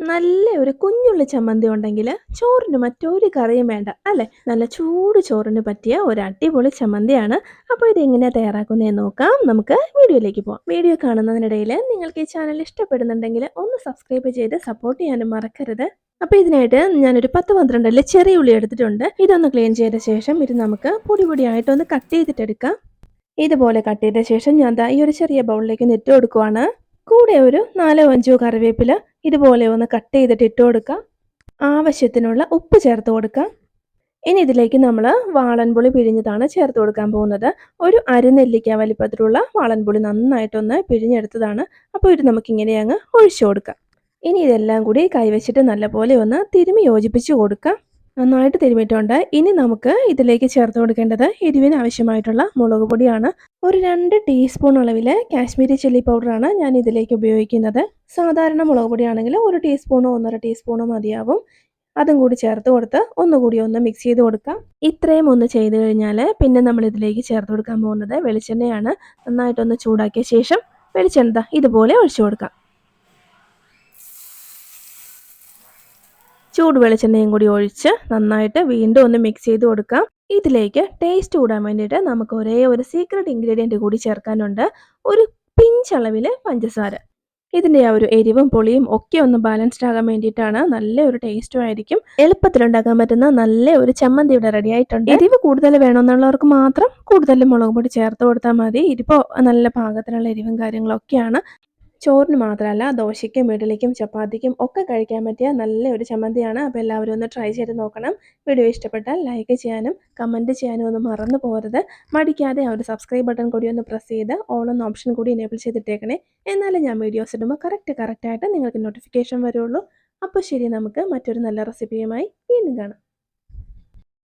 നല്ല ഒരു കുഞ്ഞുള്ളി ചമ്മന്തി ഉണ്ടെങ്കിൽ ചോറിന് മറ്റൊരു കറിയും വേണ്ട അല്ലേ? നല്ല ചൂട് ചോറിന് പറ്റിയ ഒരു അടിപൊളി ചമ്മന്തിയാണ്. അപ്പോൾ ഇത് എങ്ങനെയാണ് തയ്യാറാക്കുന്നതെന്ന് നോക്കാം. നമുക്ക് വീഡിയോയിലേക്ക് പോകാം വീഡിയോ കാണുന്നതിനിടയിൽ നിങ്ങൾക്ക് ഈ ചാനൽ ഇഷ്ടപ്പെടുന്നുണ്ടെങ്കിൽ ഒന്ന് സബ്സ്ക്രൈബ് ചെയ്ത് സപ്പോർട്ട് ചെയ്യാനും മറക്കരുത്. അപ്പോൾ ഇതിനായിട്ട് ഞാനൊരു പത്ത് പന്ത്രണ്ടല്ലേ ചെറിയ ഉള്ളി എടുത്തിട്ടുണ്ട്. ഇതൊന്ന് ക്ലീൻ ചെയ്ത ശേഷം ഇത് നമുക്ക് പൊടി പൊടിയായിട്ട് ഒന്ന് കട്ട് ചെയ്തിട്ടെടുക്കാം ഇതുപോലെ കട്ട് ചെയ്ത ശേഷം ഞാൻ ഈ ഒരു ചെറിയ ബൗളിലേക്ക് നെറ്റ് കൊടുക്കുവാണ്. കൂടെ ഒരു നാലോ അഞ്ചോ കറിവേപ്പില ഇതുപോലെ ഒന്ന് കട്ട് ചെയ്തിട്ട് ഇട്ട് കൊടുക്കാം. ആവശ്യത്തിനുള്ള ഉപ്പ് ചേർത്ത് കൊടുക്കാം. ഇനി ഇതിലേക്ക് നമ്മൾ വാളൻപുളി പിഴിഞ്ഞതാണ് ചേർത്ത് കൊടുക്കാൻ പോകുന്നത്. ഒരു അരനെല്ലിക്ക വലിപ്പത്തിലുള്ള വാളൻപുളി നന്നായിട്ടൊന്ന് പിഴിഞ്ഞെടുത്തതാണ്. അപ്പോൾ ഇത് നമുക്കിങ്ങനെ അങ്ങ് ഒഴിച്ചു കൊടുക്കാം. ഇനി ഇതെല്ലാം കൂടി കൈവച്ചിട്ട് നല്ലപോലെ ഒന്ന് തിരുമി യോജിപ്പിച്ച് കൊടുക്കാം. നന്നായിട്ട് തിരുമിട്ടുണ്ട് ഇനി നമുക്ക് ഇതിലേക്ക് ചേർത്ത് കൊടുക്കേണ്ടത് എരിവിന് ആവശ്യമായിട്ടുള്ള മുളക് പൊടിയാണ്. ഒരു രണ്ട് ടീസ്പൂൺ അളവിൽ കാശ്മീരി ചില്ലി പൗഡറാണ് ഞാൻ ഇതിലേക്ക് ഉപയോഗിക്കുന്നത്. സാധാരണ മുളക് പൊടിയാണെങ്കിൽ ഒരു ടീസ്പൂണോ ഒന്നര ടീസ്പൂണോ മതിയാവും. അതും കൂടി ചേർത്ത് കൊടുത്ത് ഒന്നുകൂടി ഒന്ന് മിക്സ് ചെയ്ത് കൊടുക്കാം. ഇത്രയും ഒന്ന് ചെയ്ത് കഴിഞ്ഞാൽ പിന്നെ നമ്മൾ ഇതിലേക്ക് ചേർത്ത് കൊടുക്കാൻ പോകുന്നത് വെളിച്ചെണ്ണയാണ്. നന്നായിട്ടൊന്ന് ചൂടാക്കിയ ശേഷം വെളിച്ചെണ്ണ ഇതുപോലെ ഒഴിച്ചു കൊടുക്കാം. ചൂട് വെളിച്ചെണ്ണയും കൂടി ഒഴിച്ച് നന്നായിട്ട് വീണ്ടും ഒന്ന് മിക്സ് ചെയ്ത് കൊടുക്കാം. ഇതിലേക്ക് ടേസ്റ്റ് കൂടാൻ വേണ്ടിയിട്ട് നമുക്ക് ഒരേ ഒരു സീക്രട്ട് ഇൻഗ്രീഡിയന്റ് കൂടി ചേർക്കാനുണ്ട്. ഒരു പിഞ്ചളവിൽ പഞ്ചസാര. ഇതിന്റെ ആ ഒരു എരിവും പുളിയും ഒക്കെ ഒന്ന് ബാലൻസ്ഡ് ആകാൻ വേണ്ടിയിട്ടാണ് നല്ല ഒരു ടേസ്റ്റും ആയിരിക്കും. എളുപ്പത്തിൽ ഉണ്ടാക്കാൻ പറ്റുന്ന നല്ല ഒരു ചമ്മന്തി ഇവിടെ റെഡി ആയിട്ടുണ്ട്. എരിവ് കൂടുതൽ വേണമെന്നുള്ളവർക്ക് മാത്രം കൂടുതൽ മുളക് പൊടി ചേർത്ത് കൊടുത്താൽ മതി. ഇതിപ്പോൾ നല്ല പാകത്തിനുള്ള എരിവും കാര്യങ്ങളൊക്കെയാണ്. ചോറിന് മാത്രമല്ല ദോശയ്ക്കും ഇഡലിക്കും ചപ്പാത്തിക്കും ഒക്കെ കഴിക്കാൻ പറ്റിയ നല്ല ഒരു ചമ്മന്തിയാണ്. അപ്പോൾ എല്ലാവരും ഒന്ന് ട്രൈ ചെയ്ത് നോക്കണം. വീഡിയോ ഇഷ്ടപ്പെട്ടാൽ ലൈക്ക് ചെയ്യാനും കമന്റ് ചെയ്യാനും ഒന്നും മറന്നു പോകരുത്. മടിക്കാതെ ആ ഒരു സബ്സ്ക്രൈബ് ബട്ടൺ കൂടി ഒന്ന് പ്രസ് ചെയ്ത് ഓൾ എന്ന ഓപ്ഷൻ കൂടി എനേബിൾ ചെയ്തിട്ടേക്കണേ. എന്നാലും ഞാൻ വീഡിയോസ് ഇടുമ്പോൾ കറക്റ്റ് കറക്റ്റായിട്ട് നിങ്ങൾക്ക് നോട്ടിഫിക്കേഷൻ വരുള്ളൂ. അപ്പോൾ ശരി നമുക്ക് മറ്റൊരു നല്ല റെസിപ്പിയുമായി വീണ്ടും കാണാം.